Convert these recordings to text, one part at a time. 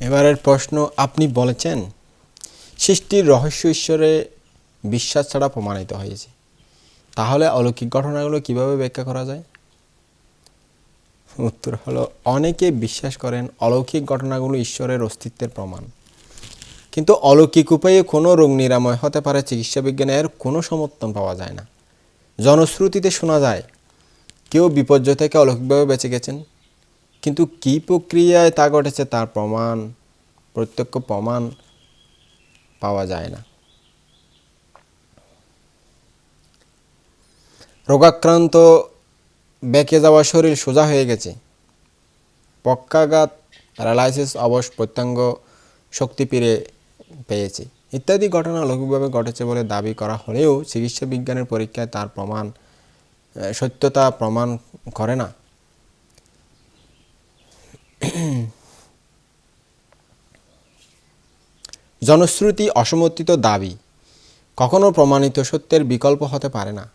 এবারের প্রশ্ন, আপনি বলেছেন, সৃষ্টির রহস্য ঈশ্বরে বিশ্বাস ছাড়া প্রমাণিত হয়েছে। তাহলে অলৌকিক ঘটনাগুলো কীভাবে ব্যাখ্যা করা যায়? উত্তর হলো, অনেকে বিশ্বাস করেন অলৌকিক ঘটনাগুলো ঈশ্বরের অস্তিত্বের প্রমাণ। কিন্তু অলৌকিক উপায়ে কোনো রোগ নিরাময় হতে পারে, চিকিৎসা বিজ্ঞানের কোনো সমর্থন পাওয়া যায় না। জনশ্রুতিতে শোনা যায়, কেউ বিপর্যয় থেকে অলৌকিকভাবে বেঁচে গেছেন। কিন্তু কি প্রক্রিয়ায় তা ঘটেছে তার প্রমাণ, প্রত্যক্ষ প্রমাণ পাওয়া যায় না। রোগাক্রান্ত বেঁকে যাওয়া শরীর সোজা হয়ে গেছে। পক্ষাঘাত, প্যারালাইসিস, অবশ প্রত্যঙ্গ শক্তি ফিরে পেয়েছে। ইত্যাদি ঘটনা অলৌকিকভাবে ঘটেছে বলে দাবি করা হলেও চিকিৎসা বিজ্ঞানের পরীক্ষায় তার প্রমাণ সত্যতা প্রমাণ করে না। জনশ্রুতি অসমর্থিত দাবি, কখনো প্রমাণিত সত্যের বিকল্প হতে পারে না।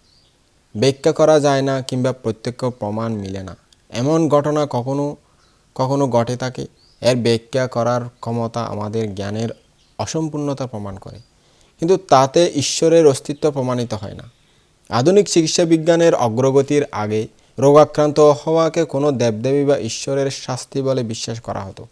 ব্যাখ্যা করা যায় না কিংবা প্রত্যক্ষ প্রমাণ মিলে না। এমন ঘটনা কখনো কখনো ঘটে থাকে। এর ব্যাখ্যা করার ক্ষমতা আমাদের জ্ঞানের অসম্পূর্ণতা প্রমাণ করে। কিন্তু তাতে ঈশ্বরের অস্তিত্ব প্রমাণিত হয় না। আধুনিক চিকিৎসা বিজ্ঞানের অগ্রগতির আগে রোগাক্রান্ত হওয়াকে কোনো দেবদেবী বা ঈশ্বরের শাস্তি বলে বিশ্বাস করা হতো।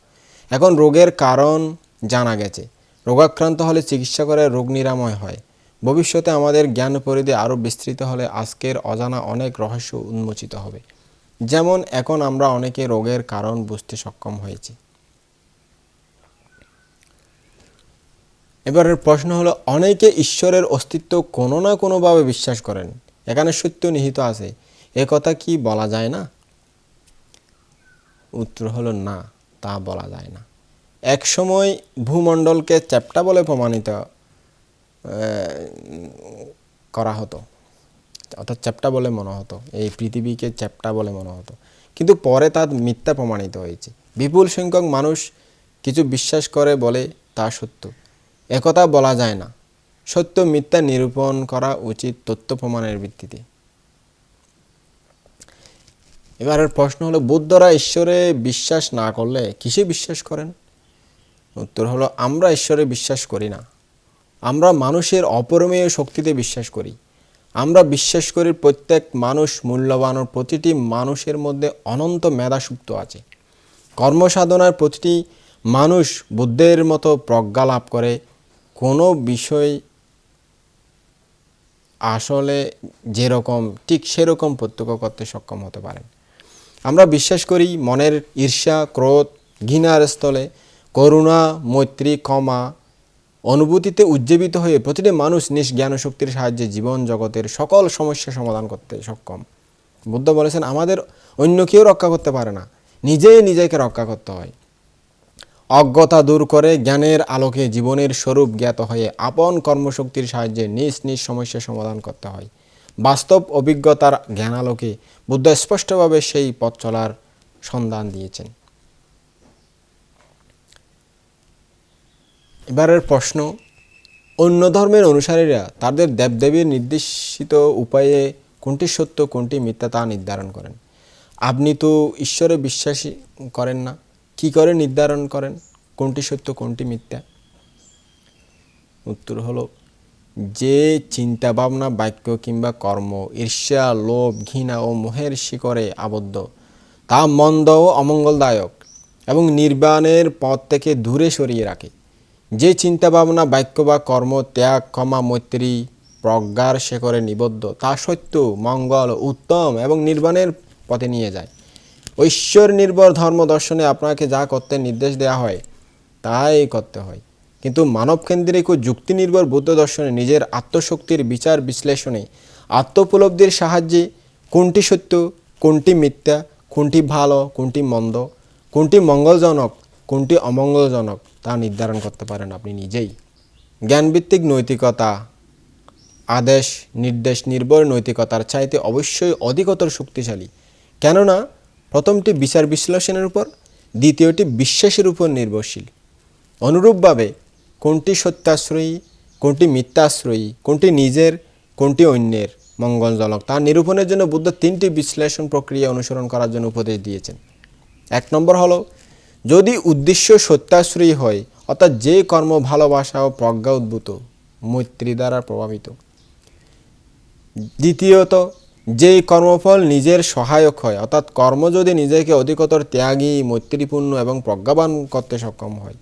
এখন রোগের কারণ জানা গেছে। রোগাক্রান্ত হলে চিকিৎসা করে রোগ নিরাময় হয়। ভবিষ্যতে আমাদের জ্ঞান পরিধি আরও বিস্তৃত হলে আজকের অজানা অনেক রহস্য উন্মোচিত হবে। যেমন এখন আমরা অনেকে রোগের কারণ বুঝতে সক্ষম হয়েছি। এবারের প্রশ্ন হলো, অনেকে ঈশ্বরের অস্তিত্ব কোনো না কোনোভাবে বিশ্বাস করেন? এখানে সত্য নিহিত আছে। কথা কি বলা যায় না? উত্তর হলো না, তা বলা যায় না। এক সময় ভূমণ্ডলকে চ্যাপ্টা বলে প্রমাণিত করা হতো। অর্থাৎ চ্যাপ্টা বলে মনে হতো, এই পৃথিবীকে চ্যাপ্টা বলে মনে হতো। কিন্তু পরে তা মিথ্যা প্রমাণিত হয়েছে। বিপুল সংখ্যক মানুষ কিছু বিশ্বাস করে বলে তা সত্য। একথা বলা যায় না। সত্য, মিথ্যা নিরূপণ করা উচিত তথ্য প্রমাণের ভিত্তিতে। এবারের প্রশ্ন হলো, বুদ্ধরা ঈশ্বরে বিশ্বাস না করলে কিসে বিশ্বাস করেন? উত্তর হলো, আমরা ঈশ্বরে বিশ্বাস করি না। আমরা মানুষের অপরমেয় শক্তিতে বিশ্বাস করি। আমরা বিশ্বাস করি প্রত্যেক মানুষ মূল্যবান ও প্রতিটি মানুষের মধ্যে অনন্ত মেধা সুপ্ত আছে। কর্মসাধনার প্রতিটি মানুষ বুদ্ধের মতো প্রজ্ঞা লাভ করে। কোনো বিষয় আসলে যেরকম, ঠিক সেরকম প্রত্যক্ষ করতে সক্ষম হতে পারেন। আমরা বিশ্বাস করি মনের ঈর্ষা, ক্রোধ, ঘৃণার স্থলে করুণা, মৈত্রী, ক্ষমা অনুভূতিতে উজ্জীবিত হয়ে প্রতিটি মানুষ নিজ জ্ঞান শক্তির সাহায্যে জীবন জগতের সকল সমস্যা সমাধান করতে সক্ষম। বুদ্ধ বলেছেন, আমাদের অন্য কেউ রক্ষা করতে পারে না, নিজেই নিজেকে রক্ষা করতে হয়। অজ্ঞতা দূর করে জ্ঞানের আলোকে জীবনের স্বরূপ জ্ঞাত হয়ে আপন কর্মশক্তির সাহায্যে নিজ নিজ সমস্যা সমাধান করতে হয়। বাস্তব অভিজ্ঞতার জ্ঞানালোকে বুদ্ধ স্পষ্টভাবে সেই পথ চলার সন্ধান দিয়েছেন। এবারের প্রশ্ন, অন্য ধর্মের অনুসারীরা তাদের দেবদেবীর নির্দেশিত উপায়ে কোনটি সত্য, কোনটি মিথ্যা তা নির্ধারণ করেন। আপনি তো ঈশ্বরে বিশ্বাসী, করেন না। কি করে নির্ধারণ করেন? কোনটি সত্য, কোনটি মিথ্যা? উত্তর হলো যে চিন্তা ভাবনা বাক্য কিংবা কর্ম, ঈর্ষা, লোভ, ঘৃণা ও মোহের শিকরে আবদ্ধ। তা মন্দ ও অমঙ্গলদায়ক এবং নির্বাণের পথ থেকে দূরে সরিয়ে রাখে। যে চিন্তা ভাবনা বাক্য বা কর্ম ত্যাগ, ক্ষমা, মৈত্রী, প্রজ্ঞার শেখরে নিবদ্ধ, তা সত্য, মঙ্গল, উত্তম এবং নির্বাণের পথে নিয়ে যায়। ঐশ্বর নির্ভর ধর্ম দর্শনে আপনাকে যা করতে নির্দেশ দেওয়া হয়, তাই করতে হয়। কিন্তু মানবকেন্দ্রিক ও যুক্তি নির্ভর বৌদ্ধ দর্শনে নিজের আত্মশক্তির বিচার বিশ্লেষণে আত্মোপলব্ধির সাহায্যে কোনটি সত্য, কোনটি মিথ্যা, কোনটি ভালো, কোনটি মন্দ, কোনটি মঙ্গলজনক, কোনটি অমঙ্গলজনক তা নির্ধারণ করতে পারেন আপনি নিজেই। জ্ঞানভিত্তিক নৈতিকতা, আদেশ, নির্দেশ, নির্ভর নৈতিকতার চাইতে অবশ্যই অধিকতর শক্তিশালী। কেননা, প্রথমটি বিচার বিশ্লেষণের উপর, দ্বিতীয়টি বিশ্বাসের উপর নির্ভরশীল। অনুরূপভাবে কোনটি সত্যাশ্রয়ী, কোনটি মিথ্যাশ্রয়ী, কোনটি নিজের, কোনটি অন্যের? মঙ্গলজনক। তা নিরূপণের জন্য বুদ্ধ তিনটি বিশ্লেষণ প্রক্রিয়া অনুসরণ করার জন্য উপদেশ দিয়েছেন। এক নম্বর হলো, যদি উদ্দেশ্য সত্যাশ্রয়ী হয়, অর্থাৎ যে কর্ম ভালোবাসা ও প্রজ্ঞা উদ্ভূত, মৈত্রী দ্বারা প্রভাবিত। দ্বিতীয়ত যেই কর্মফল নিজের সহায়ক হয়, অর্থাৎ কর্ম যদি নিজেকে অধিকতর ত্যাগী, মৈত্রীপূর্ণ এবং প্রজ্ঞাবান করতে সক্ষম হয়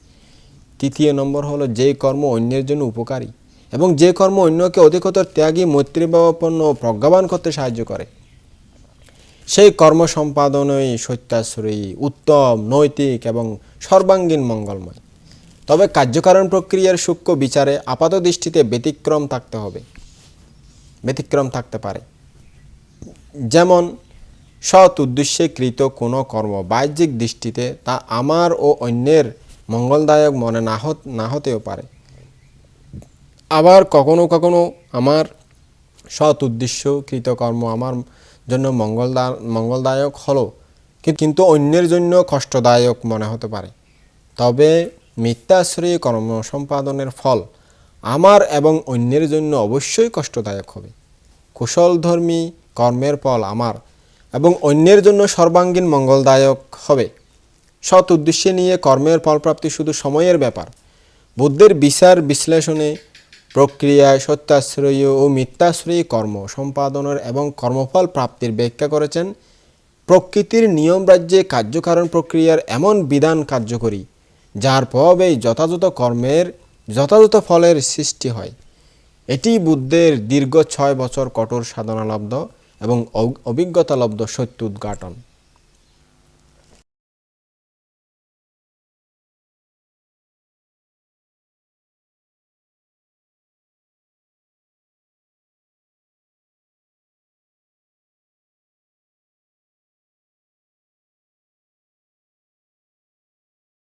তৃতীয় নম্বর হলো, যে কর্ম অন্যের জন্য উপকারী এবং যে কর্ম অন্যকে অধিকতর ত্যাগী মৈত্রীভাবাপন্ন প্রজ্ঞাবান করতে সাহায্য করে। সেই কর্ম সম্পাদনই সত্যাশ্রয়ী, উত্তম, নৈতিক এবং সর্বাঙ্গীন মঙ্গলময়। তবে কার্যকারণ প্রক্রিয়ার সূক্ষ্ম বিচারে আপাত দৃষ্টিতে ব্যতিক্রম থাকতে হবে, ব্যতিক্রম থাকতে পারে। যেমন, সৎ উদ্দেশ্যে কৃত কোনো কর্ম বাহ্যিক দৃষ্টিতে তা আমার ও অন্যের মঙ্গলদায়ক মনে না হত না হতেও পারে। আবার কখনো কখনো আমার সৎ উদ্দেশ্য, কৃতকর্ম আমার জন্য মঙ্গলদা মঙ্গলদায়ক হলো কিন্তু অন্যের জন্য কষ্টদায়ক মনে হতে পারে। তবে মিথ্যাশ্রয়ী কর্ম সম্পাদনের ফল আমার এবং অন্যের জন্য অবশ্যই কষ্টদায়ক হবে। কুশলধর্মী কর্মের ফল আমার এবং অন্যের জন্য সর্বাঙ্গীন মঙ্গলদায়ক হবে। সৎ উদ্দেশ্যে নিয়ে কর্মের ফলপ্রাপ্তি শুধু সময়ের ব্যাপার। বুদ্ধের বিচার, বিশ্লেষণে প্রক্রিয়ায় সত্যাশ্রয়ী ও মিথ্যাশ্রয়ী কর্ম, সম্পাদনের এবং কর্মফল প্রাপ্তির ব্যাখ্যা করেছেন প্রকৃতির নিয়ম রাজ্যে কার্যকারণ প্রক্রিয়ার এমন বিধান কার্যকরী, যার প্রভাবেই যথাযথ কর্মের যথাযথ ফলের সৃষ্টি হয়। এটি বুদ্ধের দীর্ঘ ছয় বছর কঠোর সাধনালব্ধ এবং অভিজ্ঞতালব্ধ সত্য উদ্ঘাটন।